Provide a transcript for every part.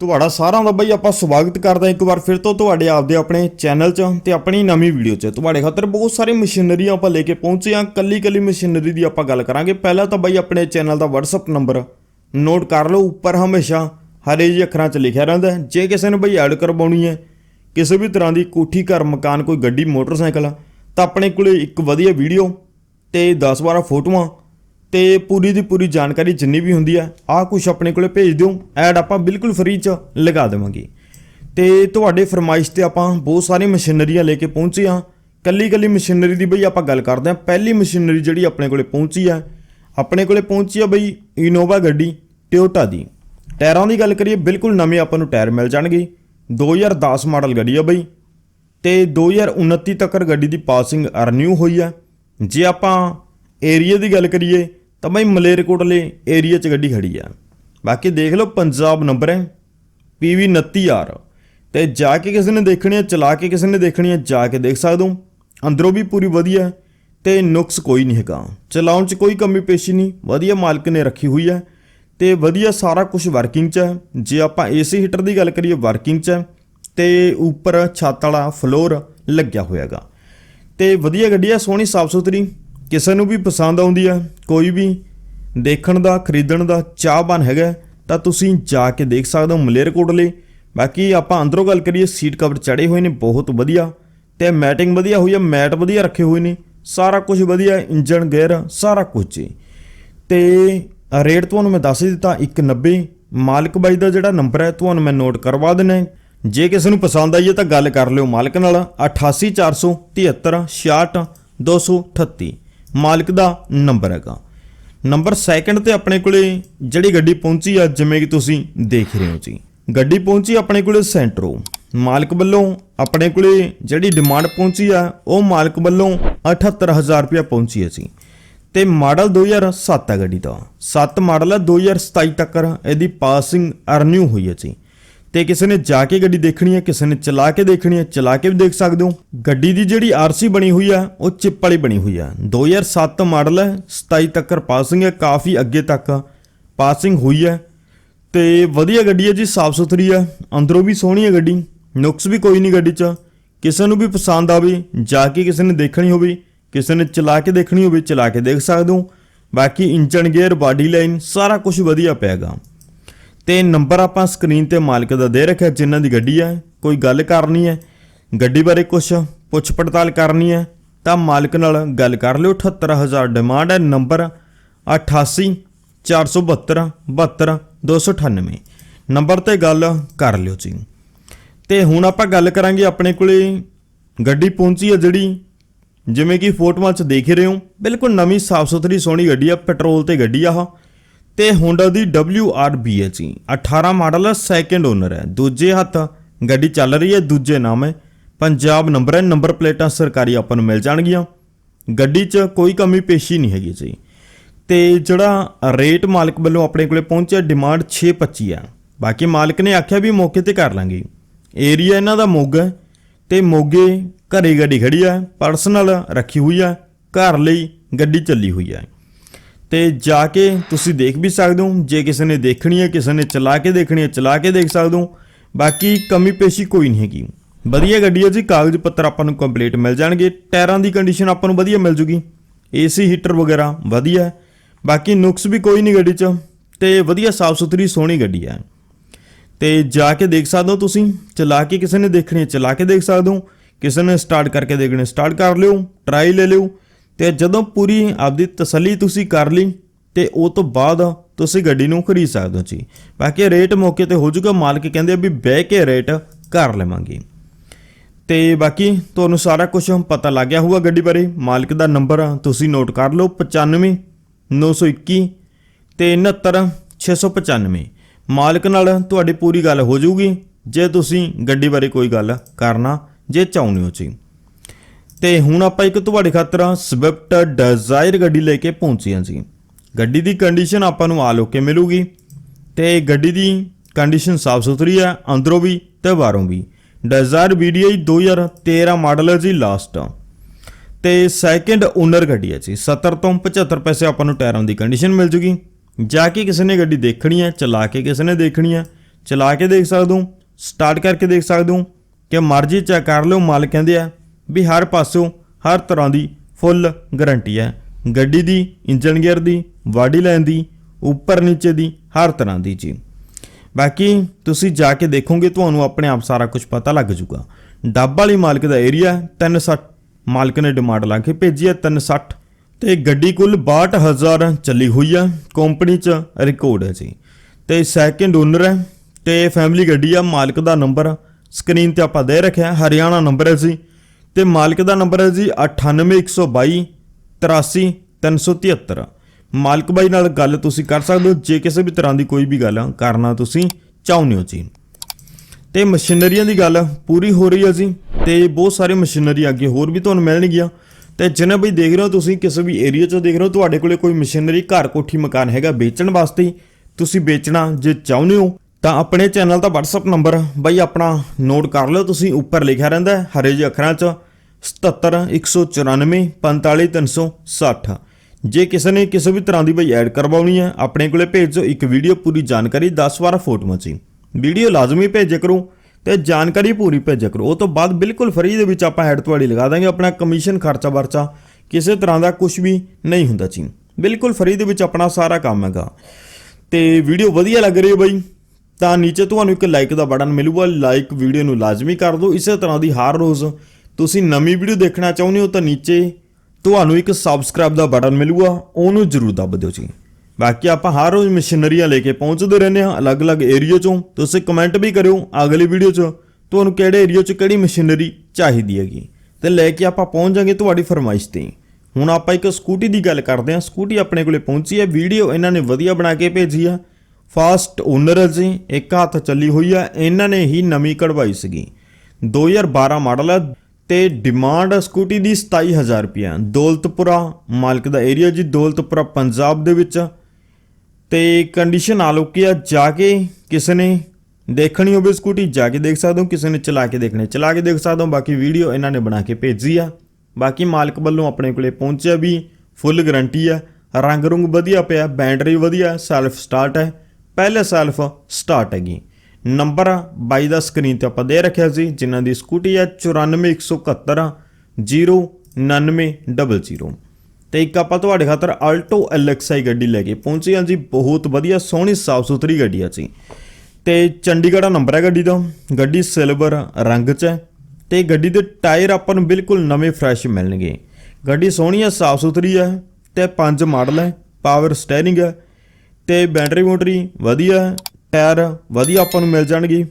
ਤੁਹਾਡਾ ਸਾਰਿਆਂ ਦਾ ਬਈ ਆਪਾਂ ਸਵਾਗਤ ਕਰਦੇ ਇੱਕ ਵਾਰ ਫਿਰ ਤੋਂ ਤੁਹਾਡੇ ਆਪਦੇ ਆਪਣੇ ਚੈਨਲ 'ਚ ਤੇ ਆਪਣੀ ਨਵੀਂ ਵੀਡੀਓ 'ਚ। ਤੁਹਾਡੇ ਖਾਤਰ ਬਹੁਤ ਸਾਰੀ ਮਸ਼ੀਨਰੀ ਆਪਾਂ ਲੈ ਕੇ ਪਹੁੰਚੇ ਹਾਂ ਕੱਲੀ ਕੱਲੀ ਮਸ਼ੀਨਰੀ ਦੀ ਆਪਾਂ ਗੱਲ ਕਰਾਂਗੇ। ਪਹਿਲਾਂ ਤਾਂ ਬਈ ਆਪਣੇ ਚੈਨਲ ਦਾ WhatsApp ਨੰਬਰ ਨੋਟ ਕਰ ਲਓ, ਉੱਪਰ ਹਮੇਸ਼ਾ ਹਰੇ ਜਿਹੇ ਅੱਖਰਾਂ 'ਚ ਲਿਖਿਆ ਰਹਿੰਦਾ ਜੇ ਕਿਸੇ ਨੇ ਬਈ ਐਡ ਕਰਵਾਉਣੀ ਹੈ, ਕਿਸੇ ਵੀ ਤਰ੍ਹਾਂ ਦੀ ਕੋਠੀ, ਘਰ, ਮਕਾਨ, ਕੋਈ ਗੱਡੀ, ਮੋਟਰਸਾਈਕਲ, ਤਾਂ ਆਪਣੇ ਕੋਲੇ ਇੱਕ ਵਧੀਆ ਵੀਡੀਓ ਤੇ 10-12 ਫੋਟੋਆਂ ਤੇ ਪੂਰੀ ਦੀ ਪੂਰੀ ਜਾਣਕਾਰੀ ਜਿੰਨੀ ਵੀ ਹੁੰਦੀ ਹੈ ਆਹ ਕੁਝ ਆਪਣੇ ਕੋਲੇ ਭੇਜ ਦਿਓ, ਐਡ ਆਪਾਂ ਬਿਲਕੁਲ ਫ੍ਰੀ ਚ ਲਗਾ ਦੇਵਾਂਗੇ। ਤੇ ਤੁਹਾਡੇ ਫਰਮਾਇਸ਼ ਤੇ ਆਪਾਂ ਬਹੁਤ ਸਾਰੀ ਮਸ਼ੀਨਰੀਆਂ ਲੈ ਕੇ ਪਹੁੰਚੇ ਹਾਂ। ਕੱਲੀ ਕੱਲੀ ਮਸ਼ੀਨਰੀ ਦੀ ਬਈ ਆਪਾਂ ਗੱਲ ਕਰਦੇ ਹਾਂ। ਪਹਿਲੀ ਮਸ਼ੀਨਰੀ ਜਿਹੜੀ ਆਪਣੇ ਕੋਲੇ ਪਹੁੰਚੀ ਹੈ ਆਪਣੇ ਕੋਲੇ ਪਹੁੰਚੀ ਆ ਬਈ ਇਨੋਵਾ ਗੱਡੀ ਟਿਓਟਾ ਦੀ। ਟਾਇਰਾਂ ਦੀ ਗੱਲ ਕਰੀਏ, ਬਿਲਕੁਲ ਨਵੇਂ ਆਪਾਂ ਨੂੰ ਟਾਇਰ ਮਿਲ ਜਾਣਗੇ। 2010 ਮਾਡਲ ਗੱਡੀ ਆ ਬਈ। ਤੇ 2029 ਤੱਕ ਗੱਡੀ ਦੀ ਪਾਸਿੰਗ ਰਿਨਿਊ ਹੋਈ ਆ। ਜੇ ਆਪਾਂ ਏਰੀਆ ਦੀ ਗੱਲ ਕਰੀਏ ਤਾਂ ਬਈ ਮਲੇਰਕੋਟਲੇ ਏਰੀਆ 'ਚ ਗੱਡੀ ਖੜੀ ਆ। ਬਾਕੀ ਦੇਖ ਲਓ ਪੰਜਾਬ ਨੰਬਰ ਹੈ PV 29R ਤੇ ਜਾ ਕੇ ਕਿਸੇ ਨੇ ਦੇਖਣੀ ਹੈ, ਚਲਾ ਕੇ ਕਿਸੇ ਨੇ ਦੇਖਣੀ ਹੈ, ਜਾ ਕੇ ਦੇਖ ਸਕਦੇ ਹੋ। ਅੰਦਰੋਂ ਵੀ ਪੂਰੀ ਵਧੀਆ ਹੈ ਤੇ ਨੁਕਸ ਕੋਈ ਨਹੀਂ ਹੈਗਾ। ਚਲਾਉਣ 'ਚ ਕੋਈ ਕਮੀ ਪੇਸ਼ੀ ਨਹੀਂ, ਵਧੀਆ ਮਾਲਕ ਨੇ ਰੱਖੀ ਹੋਈ ਹੈ ਤੇ ਵਧੀਆ ਸਾਰਾ ਕੁਝ ਵਰਕਿੰਗ 'ਚ ਹੈ। ਜੇ ਆਪਾਂ ਏਸੀ ਹੀਟਰ ਦੀ ਗੱਲ ਕਰੀਏ ਵਰਕਿੰਗ 'ਚ ਹੈ ਤੇ ਉੱਪਰ ਛੱਤ ਵਾਲਾ ਫਲੋਰ ਲੱਗਿਆ ਹੋਇਆਗਾ। ਤੇ ਵਧੀਆ ਗੱਡੀ ਹੈ, ਸੋਹਣੀ ਸਾਫ਼ ਸੁਥਰੀ ਕਿਸੇ ਨੂੰ ਵੀ ਪਸੰਦ ਆਉਂਦੀ ਆ, ਕੋਈ ਵੀ ਦੇਖਣ ਦਾ, ਖਰੀਦਣ ਦਾ ਚਾਹਵਾਨ ਹੈਗਾ, ਤਾਂ ਤੁਸੀਂ ਜਾ ਕੇ ਦੇਖ ਸਕਦੇ ਹੋ ਮਲੇਰਕੋਟਲੇ ਬਾਕੀ ਆਪਾਂ ਅੰਦਰੋਂ ਗੱਲ ਕਰੀਏ, ਸੀਟ ਕਵਰ ਚੜੇ ਹੋਏ ਨੇ, ਬਹੁਤ ਵਧੀਆ ਤੇ ਮੈਟਿੰਗ ਵਧੀਆ ਹੋਈ ਆ, ਮੈਟ ਵਧੀਆ ਰੱਖੇ ਹੋਏ ਨੇ, ਸਾਰਾ ਕੁਝ ਵਧੀਆ ਇੰਜਨ ਗੇਅਰ, ਸਾਰਾ ਕੁਝ। ਜੀ ਤੇ ਰੇਟ ਤੁਹਾਨੂੰ ਮੈਂ ਦੱਸ ਹੀ ਦਿੱਤਾ 190 ਮਾਲਕ ਬਾਈ ਦਾ ਜਿਹੜਾ ਨੰਬਰ ਹੈ, ਤੁਹਾਨੂੰ ਮੈਂ ਨੋਟ ਕਰਵਾ ਦਿੰਨਾ ਜੇ ਕਿਸੇ ਨੂੰ ਪਸੰਦ ਆਈਏ ਤਾਂ ਗੱਲ ਕਰ ਲਿਓ ਮਾਲਕ ਨਾਲ 884736 238 ਮਾਲਕ ਦਾ ਨੰਬਰ ਹੈਗਾ। ਨੰਬਰ ਸੈਕਿੰਡ ਤੇ ਆਪਣੇ ਕੋਲੇ ਜਿਹੜੀ ਗੱਡੀ ਪਹੁੰਚੀ ਆ, ਜਿਵੇਂ ਕਿ ਤੁਸੀਂ ਦੇਖ ਰਹੇ ਹੋ ਜੀ। ਗੱਡੀ ਪਹੁੰਚੀ ਆਪਣੇ ਕੋਲੇ ਸੈਂਟਰੋ ਮਾਲਕ ਵੱਲੋਂ ਆਪਣੇ ਕੋਲੇ ਜਿਹੜੀ ਡਿਮਾਂਡ ਪਹੁੰਚੀ ਆ, ਉਹ ਮਾਲਕ ਵੱਲੋਂ 78000 ਰੁਪਇਆ ਪਹੁੰਚੀ ਹੈ ਜੀ। ਤੇ ਮਾਡਲ 2007 ਹੈ ਗੱਡੀ ਦਾ। 7 ਮਾਡਲ ਹੈ 2027 ਤੱਕ ਇਹਦੀ ਪਾਸਿੰਗ ਰਿਨਿਊ ਹੋਈ ਹੈ ਜੀ। ਤੇ ਕਿਸੇ ਨੇ ਜਾ ਕੇ ਗੱਡੀ ਦੇਖਣੀ ਹੈ, ਕਿਸੇ ਨੇ ਚਲਾ ਕੇ ਦੇਖਣੀ ਹੈ, ਚਲਾ ਕੇ ਵੀ ਦੇਖ ਸਕਦੇ ਹੋ। ਗੱਡੀ ਦੀ ਜਿਹੜੀ ਆਰਸੀ ਬਣੀ ਹੋਈ ਆ ਉਹ ਚਿੱਪ ਵਾਲੀ ਬਣੀ ਹੋਈ ਆ 2007 ਮਾਡਲ ਹੈ 27 ਤੱਕ ਪਾਸਿੰਗ ਹੈ, ਕਾਫੀ ਅੱਗੇ ਤੱਕ ਪਾਸਿੰਗ ਹੋਈ ਹੈ। ਤੇ ਵਧੀਆ ਗੱਡੀ ਹੈ ਜੀ ਸਾਫ਼ ਸੁਥਰੀ ਹੈ, ਅੰਦਰੋਂ ਵੀ ਸੋਹਣੀ ਹੈ ਗੱਡੀ, ਨੁਕਸ ਵੀ ਕੋਈ ਨਹੀਂ ਗੱਡੀ 'ਚ। ਕਿਸੇ ਨੂੰ ਵੀ ਪਸੰਦ ਆਵੇ, ਜਾ ਕੇ ਕਿਸੇ ਨੇ ਦੇਖਣੀ ਹੋਵੇ, ਕਿਸੇ ਨੇ ਚਲਾ ਕੇ ਦੇਖਣੀ ਹੋਵੇ, ਚਲਾ ਕੇ ਦੇਖ ਸਕਦੇ ਹੋ। ਬਾਕੀ ਇੰਜਨ ਗੇਅਰ ਬਾਡੀ ਲਾਈਨ ਸਾਰਾ ਕੁਝ ਵਧੀਆ ਪਿਆਗਾ ਤੇ ਨੰਬਰ ਆਪਾਂ ਸਕਰੀਨ ਤੇ ਮਾਲਕ ਦਾ ਦੇ ਰੱਖਿਆ, ਜਿਨ੍ਹਾਂ ਦੀ ਗੱਡੀ ਹੈ ਕੋਈ ਗੱਲ ਕਰਨੀ ਹੈ, ਗੱਡੀ ਬਾਰੇ ਕੁਝ ਪੁੱਛ ਪੜਤਾਲ ਕਰਨੀ ਹੈ, ਤਾਂ ਮਾਲਕ ਨਾਲ ਗੱਲ ਕਰ ਲਿਓ 78000 ਡਿਮਾਂਡ ਹੈ, ਨੰਬਰ 88 472 72 298 ਨੰਬਰ ਤੇ ਗੱਲ ਕਰ ਲਿਓ ਜੀ। ਤੇ ਹੁਣ ਆਪਾਂ ਗੱਲ ਕਰਾਂਗੇ ਆਪਣੇ ਕੋਲੇ ਗੱਡੀ ਪਹੁੰਚੀ ਹੈ ਜਿਹੜੀ, ਜਿਵੇਂ ਕਿ ਫੋਟੋਆਂ 'ਚ ਦੇਖ ਰਹੇ ਹੋ, ਬਿਲਕੁਲ ਨਵੀਂ ਸਾਫ਼ ਸੁਥਰੀ ਸੋਹਣੀ ਗੱਡੀ ਆ, ਪੈਟਰੋਲ ਤੇ ਗੱਡੀ ਆ ਆਹ। ਤੇ Honda ਦੀ WRB ਹੈ ਜੀ 18 ਮਾਡਲ ਹੈ ਸੈਕੰਡ ਓਨਰ ਹੈ। ਦੂਜੇ ਹੱਥ ਗੱਡੀ ਚੱਲ ਰਹੀ ਹੈ, ਦੂਜੇ ਨਾਮ ਹੈ। ਪੰਜਾਬ ਨੰਬਰ ਹੈ ਨੰਬਰ ਪਲੇਟਾਂ ਸਰਕਾਰੀ ਆਪਾਂ ਨੂੰ ਮਿਲ ਜਾਣਗੀਆਂ। ਗੱਡੀ 'ਚ ਕੋਈ ਕਮੀ ਪੇਸ਼ੀ ਨਹੀਂ ਹੈਗੀ ਜੀ। ਤੇ ਜਿਹੜਾ ਰੇਟ ਮਾਲਕ ਵੱਲੋਂ ਆਪਣੇ ਕੋਲੇ ਪਹੁੰਚਿਆ ਡਿਮਾਂਡ 625 ਆ ਬਾਕੀ ਮਾਲਕ ਨੇ ਆਖਿਆ ਵੀ ਮੌਕੇ ਤੇ ਕਰ ਲਾਂਗੇ। ਏਰੀਆ ਇਹਨਾਂ ਦਾ ਮੋਗਾ ਹੈ ਤੇ ਮੋਗੇ ਘਰੇ ਗੱਡੀ ਖੜੀ ਆ ਪਰਸਨਲ ਰੱਖੀ ਹੋਈ ਆ ਘਰ ਲਈ ਗੱਡੀ ਚੱਲੀ ਹੋਈ ਆ ਤੇ ਜਾ ਕੇ ਤੁਸੀਂ ਦੇਖ ਵੀ ਸਕਦੇ ਹੋ, ਜੇ ਕਿਸੇ ਨੇ ਦੇਖਣੀ ਹੈ, ਕਿਸੇ ਨੇ ਚਲਾ ਕੇ ਦੇਖਣੀ ਹੈ, ਚਲਾ ਕੇ ਦੇਖ ਸਕਦੇ ਹੋ, ਬਾਕੀ ਕਮੀ ਪੇਸ਼ੀ ਕੋਈ ਨਹੀਂ ਹੈਗੀ। ਵਧੀਆ ਗੱਡੀ ਹੈ ਜੀ, ਕਾਗਜ਼ ਪੱਤਰ ਆਪਾਂ ਨੂੰ ਕੰਪਲੀਟ ਮਿਲ ਜਾਣਗੇ, ਟਾਇਰਾਂ ਦੀ ਕੰਡੀਸ਼ਨ ਆਪਾਂ ਨੂੰ ਵਧੀਆ ਮਿਲ ਜੂਗੀ ਏਸੀ ਹੀਟਰ ਵਗੈਰਾ ਵਧੀਆ ਬਾਕੀ ਨੁਕਸ ਵੀ ਕੋਈ ਨਹੀਂ ਗੱਡੀ 'ਚ, ਤੇ ਵਧੀਆ ਸਾਫ਼ ਸੁਥਰੀ ਸੋਹਣੀ ਗੱਡੀ ਹੈ। ਤੇ ਜਾ ਕੇ ਦੇਖ ਸਕਦੇ ਹੋ ਤੁਸੀਂ, ਚਲਾ ਕੇ ਕਿਸੇ ਨੇ ਦੇਖਣੀ ਹੈ, ਚਲਾ ਕੇ ਦੇਖ ਸਕਦੇ ਹੋ, ਕਿਸੇ ਨੇ ਸਟਾਰਟ ਕਰਕੇ ਦੇਖਣੀ ਸਟਾਰਟ ਕਰ ਲਿਓ ਟਰਾਈ ਲੈ ਲਿਓ ਤੇ ਜਦੋਂ ਪੂਰੀ ਆਪਦੀ ਤਸੱਲੀ ਤੁਸੀਂ ਕਰ ਲਈ, ਤੇ ਉਹ ਤੋਂ ਬਾਅਦ ਤੁਸੀਂ ਗੱਡੀ ਨੂੰ ਖਰੀਦ ਸਕਦੇ ਹੋ ਜੀ। ਬਾਕੀ ਰੇਟ ਮੌਕੇ ਤੇ ਹੋ ਜਾਊਗਾ, ਮਾਲਕ ਕਹਿੰਦੇ ਵੀ ਬਹਿ ਕੇ ਰੇਟ ਕਰ ਲਵਾਂਗੇ। ਤੇ ਬਾਕੀ ਤੁਹਾਨੂੰ ਸਾਰਾ ਕੁਝ ਪਤਾ ਲੱਗ ਗਿਆ ਹੋਊਗਾ ਗੱਡੀ ਬਾਰੇ। ਮਾਲਕ ਦਾ ਨੰਬਰ ਤੁਸੀਂ ਨੋਟ ਕਰ ਲਓ 95 921 ਤੇ 69 695 ਮਾਲਕ ਨਾਲ ਤੁਹਾਡੀ ਪੂਰੀ ਗੱਲ ਹੋ ਜਾਊਗੀ, ਜੇ ਤੁਸੀਂ ਗੱਡੀ ਬਾਰੇ ਕੋਈ ਗੱਲ ਕਰਨਾ, ਜੇ ਚਾਹੁੰਦੇ ਹੋ ਜੀ। ਤੇ ਹੁਣ ਆਪਾਂ ਇੱਕ ਤੁਹਾਡੇ ਖਾਤਰ ਸਵਿਫਟ ਡਿਜ਼ਾਇਰ ਗੱਡੀ ਲੈ ਕੇ ਪਹੁੰਚੇ ਹਾਂ ਜੀ। ਗੱਡੀ ਦੀ ਕੰਡੀਸ਼ਨ ਆਪਾਂ ਨੂੰ ਆ ਲੋ ਕੇ ਮਿਲੂਗੀ। ਤੇ ਗੱਡੀ ਦੀ ਕੰਡੀਸ਼ਨ ਸਾਫ਼ ਸੁਥਰੀ ਹੈ, ਅੰਦਰੋਂ ਵੀ ਤੇ ਬਾਹਰੋਂ ਵੀ। ਡਿਜ਼ਾਇਰ VDI 2013 ਮਾਡਲ ਹੈ ਜੀ ਲਾਸਟ ਤੇ ਸੈਕੰਡ ਓਨਰ ਗੱਡੀ ਹੈ ਜੀ। 70 ਤੋਂ 75 ਪੈਸੇ ਆਪਾਂ ਨੂੰ ਟਾਇਰਾਂ ਦੀ ਕੰਡੀਸ਼ਨ ਮਿਲ ਜੂਗੀ। ਜਾ ਕੇ ਕਿਸੇ ਨੇ ਗੱਡੀ ਦੇਖਣੀ ਹੈ, ਚਲਾ ਕੇ ਕਿਸੇ ਨੇ ਦੇਖਣੀ ਹੈ। ਚਲਾ ਕੇ ਦੇਖ ਸਕਦੇ ਹੋ ਸਟਾਰਟ ਕਰਕੇ ਦੇਖ ਸਕਦੇ ਹੋ ਕਿ ਮਰਜ਼ੀ ਚੈੱਕ ਕਰ ਲਿਓ, ਮਾਲਕ ਕਹਿੰਦੇ ਆ ਵੀ ਹਰ ਪਾਸਿਓਂ ਹਰ ਤਰ੍ਹਾਂ ਦੀ ਫੁੱਲ ਗਾਰੰਟੀ ਹੈ। ਗੱਡੀ ਦੀ ਇੰਜਨ ਗੇਅਰ ਦੀ ਬਾਡੀ ਲਾਈਨ ਦੀ, ਉੱਪਰ ਨੀਚੇ ਦੀ, ਹਰ ਤਰ੍ਹਾਂ ਦੀ ਜੀ। ਬਾਕੀ ਤੁਸੀਂ ਜਾ ਕੇ ਦੇਖੋਗੇ, ਤੁਹਾਨੂੰ ਆਪਣੇ ਆਪ ਸਾਰਾ ਕੁਝ ਪਤਾ ਲੱਗ ਜਾਊਗਾ। ਡੱਬ ਵਾਲੀ ਮਾਲਕ ਦਾ ਏਰੀਆ 360 ਮਾਲਕ ਨੇ ਡਿਮਾਂਡ ਲਾ ਕੇ ਭੇਜੀ ਹੈ 360 ਤੇ ਗੱਡੀ ਕੁੱਲ 62000 ਚੱਲੀ ਹੋਈ ਆ ਕੰਪਨੀ ਚ ਰਿਕਾਰਡ ਹੈ ਜੀ। ਤੇ ਸੈਕਿੰਡ ਓਨਰ ਹੈ। ਤੇ ਫੈਮਿਲੀ ਗੱਡੀ ਆ, ਮਾਲਕ ਦਾ ਨੰਬਰ ਸਕਰੀਨ ਤੇ ਆਪਾਂ ਦੇ ਰੱਖਿਆ, ਹਰਿਆਣਾ ਨੰਬਰ ਹੈ ਜੀ। ਤੇ ਮਾਲਕ ਦਾ ਨੰਬਰ ਹੈ ਜੀ 98122 83373 ਮਾਲਕ ਬਾਈ ਨਾਲ ਗੱਲ ਤੁਸੀਂ ਕਰ ਸਕਦੇ ਹੋ। ਜੇ ਕਿਸੇ ਵੀ ਤਰ੍ਹਾਂ ਦੀ ਕੋਈ ਵੀ ਗੱਲ ਕਰਨਾ ਤੁਸੀਂ ਚਾਹੁੰਦੇ ਹੋ ਜੀ। ਤੇ ਮਸ਼ੀਨਰੀਆਂ ਦੀ ਗੱਲ ਪੂਰੀ ਹੋ ਰਹੀ ਹੈ ਜੀ ਤੇ ਬਹੁਤ ਸਾਰੇ ਮਸ਼ੀਨਰੀ ਅੱਗੇ ਹੋਰ ਵੀ ਤੁਹਾਨੂੰ ਮਿਲਣਗੀਆਂ। ਤੇ ਜਿਹਨੇ ਵੀ ਦੇਖ ਰਹੇ ਹੋ ਤੁਸੀਂ, ਕਿਸੇ ਵੀ ਏਰੀਆ 'ਚੋਂ ਦੇਖ ਰਹੇ ਹੋ, ਤੁਹਾਡੇ ਕੋਲੇ ਕੋਈ ਮਸ਼ੀਨਰੀ ਘਰ ਕੋਠੀ ਮਕਾਨ ਹੈਗਾ ਵੇਚਣ ਵਾਸਤੇ, ਤੁਸੀਂ ਵੇਚਣਾ ਜੇ ਚਾਹੁੰਦੇ ਹੋ, ਤਾਂ ਆਪਣੇ ਚੈਨਲ ਦਾ WhatsApp ਨੰਬਰ ਬਾਈ ਆਪਣਾ ਨੋਟ ਕਰ ਲਿਓ। ਤੁਸੀਂ ਉੱਪਰ ਲਿਖਿਆ ਰਹਿੰਦਾ ਹਰੇ ਜਿਹੇ ਅੱਖਰਾਂ 'ਚ। 77 194 45 360 ਜੇ ਕਿਸੇ ਨੇ ਕਿਸੇ ਵੀ ਤਰ੍ਹਾਂ ਦੀ ਬਈ ਐਡ ਕਰਵਾਉਣੀ ਹੈ, ਆਪਣੇ ਕੋਲੇ ਭੇਜੋ, ਇੱਕ ਵੀਡੀਓ ਪੂਰੀ ਜਾਣਕਾਰੀ 10 ਵਾਰ ਫੋਟੋਆਂ ਚ ਵੀਡੀਓ ਲਾਜ਼ਮੀ ਭੇਜਿਆ ਕਰੋ ਤੇ ਜਾਣਕਾਰੀ ਪੂਰੀ ਭੇਜਿਆ ਕਰੋ। ਉਹ ਤੋਂ ਬਾਅਦ ਬਿਲਕੁਲ ਫਰੀ ਦੇ ਵਿੱਚ ਆਪਾਂ ਐਡ ਤੁਹਾਡੀ ਲਗਾ ਦਾਂਗੇ, ਆਪਣਾ ਕਮਿਸ਼ਨ ਖਰਚਾ ਵਰਚਾ, ਕਿਸੇ ਤਰ੍ਹਾਂ ਦਾ ਕੁਝ ਵੀ ਨਹੀਂ ਹੁੰਦਾ ਜੀ। ਬਿਲਕੁਲ ਫਰੀ ਦੇ ਵਿੱਚ ਆਪਣਾ ਸਾਰਾ ਕੰਮ ਹੈਗਾ। ਤੇ ਵੀਡੀਓ ਵਧੀਆ ਲੱਗ ਰਹੀ ਹੈ ਬਾਈ, ਤਾਂ ਨੀਚੇ ਤੁਹਾਨੂੰ ਇੱਕ ਲਾਈਕ ਦਾ ਬਟਨ ਮਿਲੂਗਾ। ਲਾਈਕ ਵੀਡੀਓ ਨੂੰ ਲਾਜ਼ਮੀ ਕਰ ਦਿਓ। ਇਸੇ ਤਰ੍ਹਾਂ ਦੀ ਹਰ ਰੋਜ਼ ਤੁਸੀਂ ਨਵੀਂ ਵੀਡੀਓ ਦੇਖਣਾ ਚਾਹੁੰਦੇ ਹੋ ਤਾਂ ਨੀਚੇ ਤੁਹਾਨੂੰ ਇੱਕ ਸਬਸਕ੍ਰਾਈਬ ਦਾ ਬਟਨ ਮਿਲੂਗਾ, ਉਹਨੂੰ ਜ਼ਰੂਰ ਦੱਬ ਦਿਓ ਜੀ। ਬਾਕੀ ਆਪਾਂ ਹਰ ਰੋਜ਼ ਮਸ਼ੀਨਰੀਆਂ ਲੈ ਕੇ ਪਹੁੰਚਦੇ ਰਹਿੰਦੇ ਹਾਂ ਅਲੱਗ-ਅਲੱਗ ਏਰੀਆ ਚੋਂ। ਤੁਸੀਂ ਕਮੈਂਟ ਵੀ ਕਰਿਓ ਅਗਲੀ ਵੀਡੀਓ 'ਚ ਤੁਹਾਨੂੰ ਕਿਹੜੇ ਏਰੀਆ 'ਚ ਕਿਹੜੀ ਮਸ਼ੀਨਰੀ ਚਾਹੀਦੀ ਹੈਗੀ। ਤੇ ਲੈ ਕੇ ਆਪਾਂ ਪਹੁੰਚ ਜਾਾਂਗੇ ਤੁਹਾਡੀ ਫਰਮਾਇਸ਼ ਤੇ। ਹੁਣ ਆਪਾਂ ਇੱਕ ਸਕੂਟੀ ਦੀ ਗੱਲ ਕਰਦੇ ਹਾਂ। ਸਕੂਟੀ ਆਪਣੇ ਕੋਲੇ ਪਹੁੰਚੀ ਹੈ ਵੀਡੀਓ ਇਹਨਾਂ ਨੇ ਵਧੀਆ ਬਣਾ ਕੇ ਭੇਜੀ ਆ। ਫਾਸਟ ਓਨਰ ਹੈ ਜੀ, ਇੱਕ ਹੱਥ ਚੱਲੀ ਹੋਈ ਆ, ਇਹਨਾਂ ਨੇ ਹੀ ਨਵੀਂ ਕਢਵਾਈ ਸੀਗੀ। 2012 ਮਾਡਲ ਹੈ ਤੇ ਡਿਮਾਂਡ ਆ ਸਕੂਟੀ ਦੀ 27000 ਰੁਪਏ ਦੌਲਤਪੁਰਾ, ਮਾਲਕ ਦਾ ਏਰੀਆ ਜੀ, ਦੌਲਤਪੁਰਾ, ਪੰਜਾਬ ਦੇ ਵਿੱਚ। ਤੇ ਕੰਡੀਸ਼ਨ ਆਲੋਕੀ ਆ, ਜਾ ਕੇ ਕਿਸੇ ਨੇ ਦੇਖਣੀ ਹੋਵੇ ਸਕੂਟੀ ਜਾ ਕੇ ਦੇਖ ਸਕਦੇ ਹੋ, ਕਿਸੇ ਨੇ ਚਲਾ ਕੇ ਦੇਖਣੀ ਚਲਾ ਕੇ ਦੇਖ ਸਕਦੇ ਹੋ, ਬਾਕੀ ਵੀਡੀਓ ਇਹਨਾਂ ਨੇ ਬਣਾ ਕੇ ਭੇਜੀ ਆ। ਬਾਕੀ ਮਾਲਕ ਵੱਲੋਂ ਆਪਣੇ ਕੋਲੇ ਪਹੁੰਚਿਆ ਵੀ ਫੁੱਲ ਗਾਰੰਟੀ ਆ। ਰੰਗ ਰੁੰਗ ਵਧੀਆ ਪਿਆ ਬੈਟਰੀ ਵਧੀਆ ਸੈਲਫ ਸਟਾਰਟ ਹੈ। ਪਹਿਲੇ ਸੈਲਫ ਸਟਾਰਟ ਹੈਗੀ। ਨੰਬਰ ਬਾਈ ਦਾ ਸਕਰੀਨ ਤੇ ਆਪਾਂ ਦੇ ਰੱਖਿਆ ਸੀ ਜਿਨ੍ਹਾਂ ਦੀ ਸਕੂਟੀ ਹੈ 94171 09900 ਤੇ ਇੱਕ ਆਪਾਂ ਤੁਹਾਡੇ ਖਾਤਰ ਆਲਟੋ LXI ਗੱਡੀ ਲੈ ਕੇ ਪਹੁੰਚੇ ਹਾਂ ਜੀ ਬਹੁਤ ਵਧੀਆ ਸੋਹਣੀ ਸਾਫ਼ ਸੁਥਰੀ ਗੱਡੀ ਆ ਜੀ। ਤੇ ਚੰਡੀਗੜ੍ਹ ਦਾ ਨੰਬਰ ਹੈ ਗੱਡੀ ਦਾ ਗੱਡੀ ਸਿਲਵਰ ਰੰਗ 'ਚ ਹੈ ਤੇ ਗੱਡੀ ਦੇ ਟਾਇਰ ਆਪਾਂ ਨੂੰ ਬਿਲਕੁਲ ਨਵੇਂ ਫਰੈਸ਼ ਮਿਲਣਗੇ। ਗੱਡੀ ਸੋਹਣੀ ਆ ਸਾਫ਼ ਸੁਥਰੀ ਹੈ ਤੇ ਪੰਜ ਮਾਡਲ ਹੈ ਪਾਵਰ ਸਟੀਅਰਿੰਗ ਹੈ ਤੇ ਬੈਟਰੀ ਮੋਟਰੀ ਵਧੀਆ ਹੈ, ਟਾਇਰ ਵਧੀਆ ਆਪਾਂ ਨੂੰ ਮਿਲ ਜਾਣਗੇ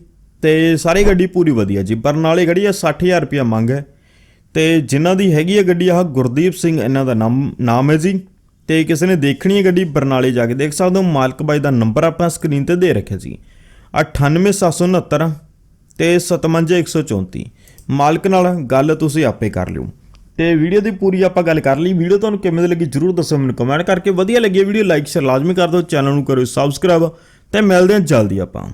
ਤੇ ਸਾਰੀ ਗੱਡੀ ਪੂਰੀ ਵਧੀਆ ਜੀ। ਬਰਨਾਲੇ ਗੱਡੀ ਹੈ 60000 ਰੁਪਇਆ ਮੰਗ ਹੈ ਤੇ ਜਿਨ੍ਹਾਂ ਦੀ ਹੈਗੀ ਹੈ ਗੱਡੀ, ਆਹ ਗੁਰਦੀਪ ਸਿੰਘ ਇਹਨਾਂ ਦਾ ਨਾਮ ਨਾਮ ਹੈ ਜੀ। ਤੇ ਕਿਸੇ ਨੇ ਦੇਖਣੀ ਹੈ ਗੱਡੀ, ਬਰਨਾਲੇ ਜਾ ਕੇ ਦੇਖ ਸਕਦੇ ਹੋ। ਮਾਲਕ ਬਾਈ ਦਾ ਨੰਬਰ ਆਪਾਂ ਸਕਰੀਨ ਤੇ ਦੇ ਰੱਖਿਆ ਜੀ। 98769 ਤੇ 57134 ਮਾਲਕ ਨਾਲ ਗੱਲ ਤੁਸੀਂ ਆਪੇ ਕਰ ਲਿਓ। ਤੇ ਵੀਡੀਓ ਦੀ ਪੂਰੀ ਆਪਾਂ ਗੱਲ ਕਰ ਲਈ। ਵੀਡੀਓ ਤੁਹਾਨੂੰ ਕਿਵੇਂ ਦੀ ਲੱਗੀ ਜਰੂਰ ਦੱਸੋ ਮੈਨੂੰ ਕਮੈਂਟ ਕਰਕੇ। ਵਧੀਆ ਲੱਗੀ ਵੀਡੀਓ ਲਾਈਕ ਸ਼ੇਅਰ ਲਾਜ਼ਮੀ ਕਰ ਦਿਓ। ਚੈਨਲ ਨੂੰ ਕਰੋ ਸਬਸਕ੍ਰਾਈਬ ਤੇ ਮਿਲਦੇ ਹਾਂ ਜਲਦੀ ਆਪਾਂ।